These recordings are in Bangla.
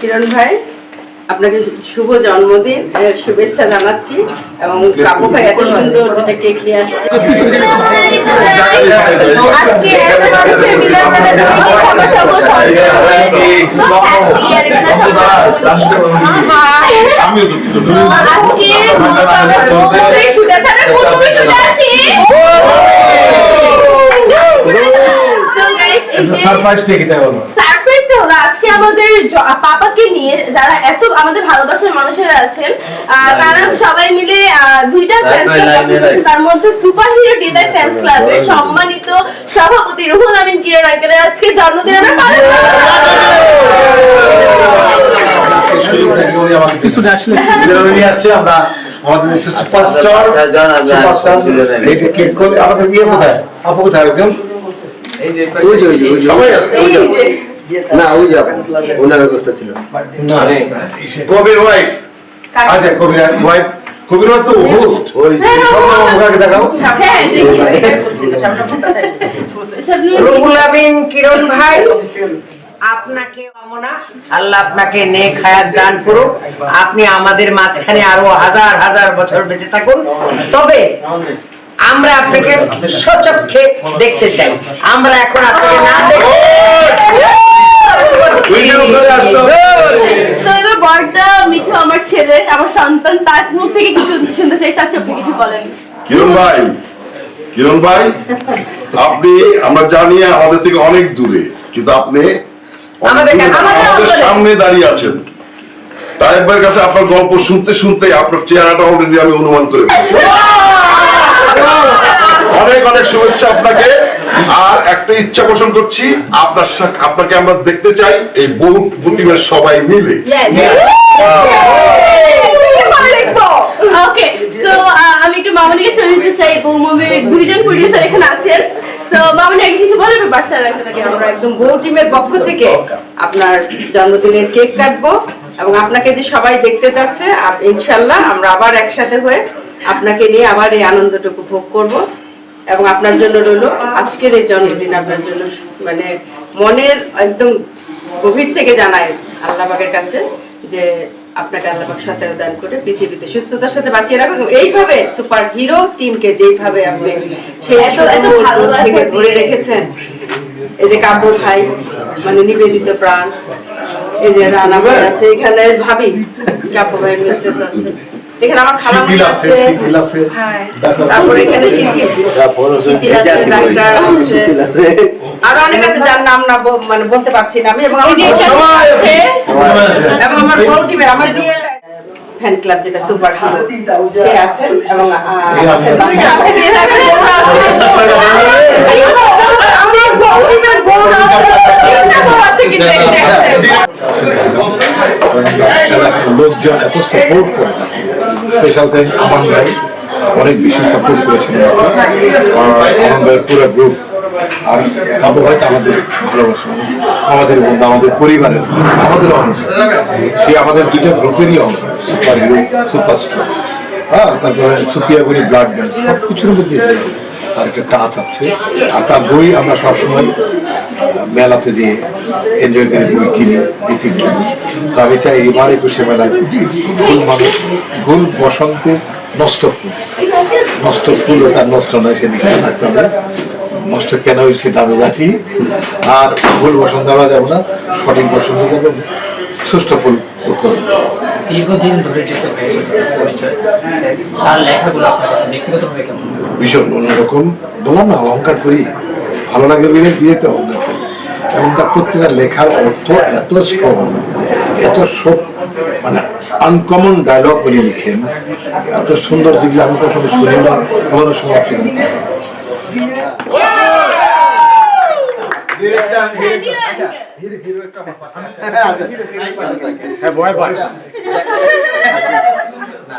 কিরণ ভাই আপনাকে শুভ জন্মদিন শুভেচ্ছা জানাচ্ছি এবং কাকু ভাই এত সুন্দর দুটা কেক নিয়ে আসছে সারপ্রাইজ ঠিক তাই বলো আমাদের পাপাকে নিয়ে যারা এত আমাদের ভালোবাসার মানুষেরা আছেন তারা সবাই মিলে দুইটা ফ্যান্স ক্লাব তার মধ্যে সুপার হিরো ডিজাইন ফ্যান্স ক্লাবের সম্মানিত সভাপতি রুহুল আমিন কিরণ আঙ্কেলের আজকে জন্মদিন। আমরা পালন কিছু আসলে আসছে আমরা আমাদের সুপারস্টার সুপারস্টার এইটা কেক করে আমাদের ইয়ে কোথায়? আপু কোথায় ওই যে ওই যে ওই যে। সবাই আছে এই যে। না ওই ওনার অবস্থা ছিল। না কবির ওয়াইফ আচ্ছা কবির ওয়াইফ কবির ওয়াইফ তো হোস্ট ওই ওনাকে দেখাও। হ্যাঁ আমিন কিরণ ভাই আপনাকে কামনা আল্লাহ আপনাকে নেক হায়াত দান করুক। আপনি আমাদের মাঝখানে আরও হাজার হাজার বছর বেঁচে থাকুন। তবে আমরা আপনাকে সচক্ষে দেখতে চাই। আমরা এখন আপনাকে না দেখে উইন্ডোর উপরে আসতো তো এবার বড়টা মিঠু আমার ছেলে আমার সন্তান তার মুখ থেকে কিছু শুনতে চাই চাচ্ছি আপনি কিছু বলেন। কিরণ ভাই কিরণ ভাই আপনি আমরা জানি আমাদের থেকে অনেক দূরে কিন্তু আপনি আমাদের। সামনে দাঁড়িয়ে আছেন। কাছে আপনার গল্প শুনতে শুনতে আপনার চেহারাটা অলরেডি আমি অনুমান করে। অনেক অনেক শুভেচ্ছা আপনাকে। আর একটা ইচ্ছা পোষণ করছি আপনার আপনাকে আমরা দেখতে চাই এই বহু টিমের সবাই মিলে। ওকে সো আমি একটু মামনিকে চলে যেতে চাই, বউ মুভির দুইজন প্রডিউসার এখানে আছেন। কিছু বলবে পক্ষ থেকে আপনার জন্মদিনের কেক কাটবো এবং আপনাকে যে সবাই দেখতে চাচ্ছে ইনশাল্লাহ আমরা আবার একসাথে হয়ে আপনাকে নিয়ে আবার এই আনন্দটুকু ভোগ করব। এবং আপনার জন্য রইল আজকের এই জন্মদিন, আপনার জন্য মানে মনের একদম গভীর থেকে জানাই আল্লাহবাগের কাছে যে আপনাকে আল্লাহবাগ সাথে দান করে পৃথিবীতে সুস্থতার সাথে বাঁচিয়ে রাখুন এইভাবে সুপার হিরো টিমকে যেইভাবে আপনি সেই থেকে ধরে রেখেছেন এই যে কাপড় ভাই মানে নিবেদিত প্রাণ এই যে রানা ভাই আছে এখানে ভাবি কাপড় ভাই মিসেস আছে। এখানে আমার খালা আছে হ্যাঁ। তারপরে এখানে আছে ডাক্তার আরও অনেক আছে যার নাম না মানে বলতে পারছি না আমি এবং আমার বউ টিমের দিয়ে ফ্যান ক্লাব যেটা সুপার হিরো সে এবং। লোকজন এত সাপোর্ট করে স্পেশাল থ্যাংক আমান ভাই। অনেক বেশি সাপোর্ট করেছেন আমান ভাইয়ের পুরো গ্রুপ আর কাবু ভাই আমাদের ভালোবাসা। আমাদের বন্ধু আমাদের পরিবারের। আমাদের অংশ সে আমাদের দুটো গ্রুপেরই অংশ। Super hero superstar. হ্যাঁ তারপরে সুপিয়াগুড়ি ব্লাড ব্যাংক সব কিছুর মধ্যে। তার একটা টাচ আছে। আর তার বই আমরা সবসময় মেলাতে যে এনজয় করে বই কিনি, বিক্রি করি। তো আমি চাই এবার একুশে মেলায় ভুল মানুষ, ভুল বসন্তে নষ্ট ফুল। নষ্ট ফুল তার নষ্ট নয়, সেদিকে থাকতে হবে। নষ্ট কেন হয়েছে দামি জাতি আর ভুল বসন্ত দেওয়া যাবে না, সঠিক বসন্ত যাবে সুস্থ ফুল দীর্ঘদিন ধরে যেহেতু ভাইয়ের পরিচয়, তার লেখাগুলো আপনার কাছে ব্যক্তিগতভাবে কেমন? ভীষণ অন্যরকম। বললাম না অহংকার করি। ভালো লাগে বলে বিয়েতে অহংকার করি। এবং তার প্রত্যেকটা লেখার অর্থ এত স্ট্রং এত সব মানে আনকমন ডায়লগ উনি লিখেন। এত সুন্দর যেগুলো আমি কখনো শুনি না এমন সময় আপনি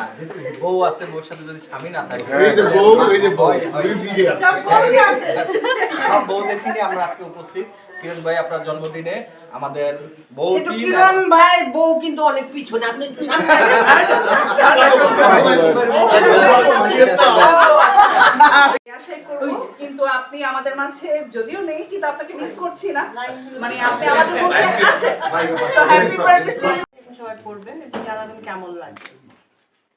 না যেহেতু বউ আছে বউর সাথে যদি স্বামী না থাকে সব বউদেরকে নিয়ে আমরা আজকে উপস্থিত। কিরণ ভাই আপনার জন্মদিনে আমাদের বউ কিন্তু কিরণ ভাই বউ কিন্তু অনেক পিছনে। আপনি কিন্তু আমাদের মাঝে যদিও নেই কিন্তু আপনাকে মিস করছি না। মানে আপনি আমাদের মধ্যে সবাই পড়বেন এবং জানাবেন কেমন লাগে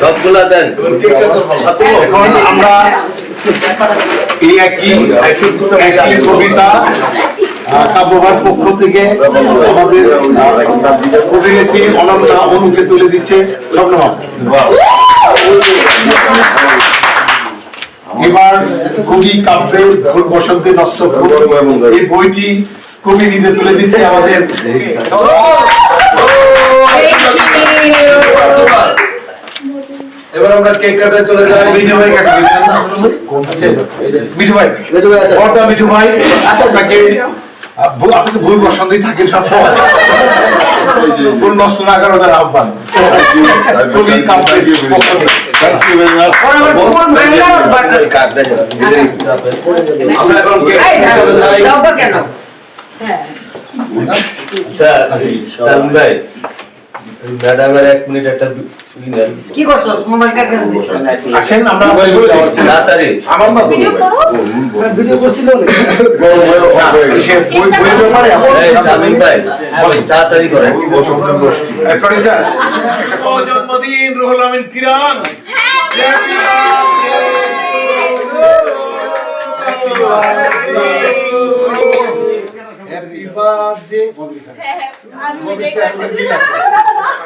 সবগুলা দেন। এখন আমরা এই একই একই কবিতা কাব্যভার পক্ষ থেকে আমাদের অভিনেত্রী অনন্যা অনুকে তুলে দিচ্ছে। এবার কবি কাব্যের ভোর বসন্তে নষ্ট এই বইটি কবি নিজে তুলে দিচ্ছে আমাদের। এবার আমরা কেক কাটায় চলে যাই। মিঠু ভাই কাকে মিঠু ভাই মিঠু ভাই আছে। বড়টা মিঠু ভাই। আচ্ছা আপনাকে আপনি ভুল বসন্তেই থাকেন সব ফুল নষ্ট না করার ওদের আহ্বান। কাব্যের আমরা এখন ম্যাডামের এক মিনিট একটা কি করছ মোবাইল কার কাছে দিছো আসেন আমরা তাড়াতাড়ি আমার মা ভিডিও করো ভিডিও করছিল বই ব্যাপারে তামিম ভাই তাড়াতাড়ি করেন জন্মদিন রুহুল আমিন কিরান হ্যাপি বার্থডে কিরণ ভাই কবি কাব্য নিয়ে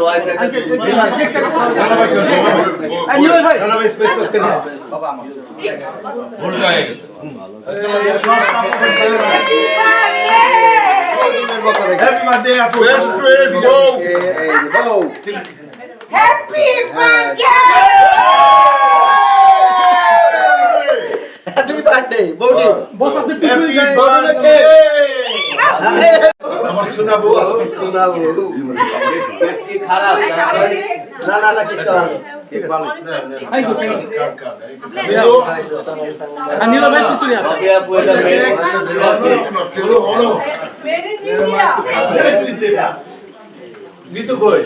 ওয়াইফ একটা বাবা আমার হ্যাপি বার্থডে আপু Best praise go. Happy birthday আমার শোনাবো শোনাবো খারাপ না কিছু হবে কই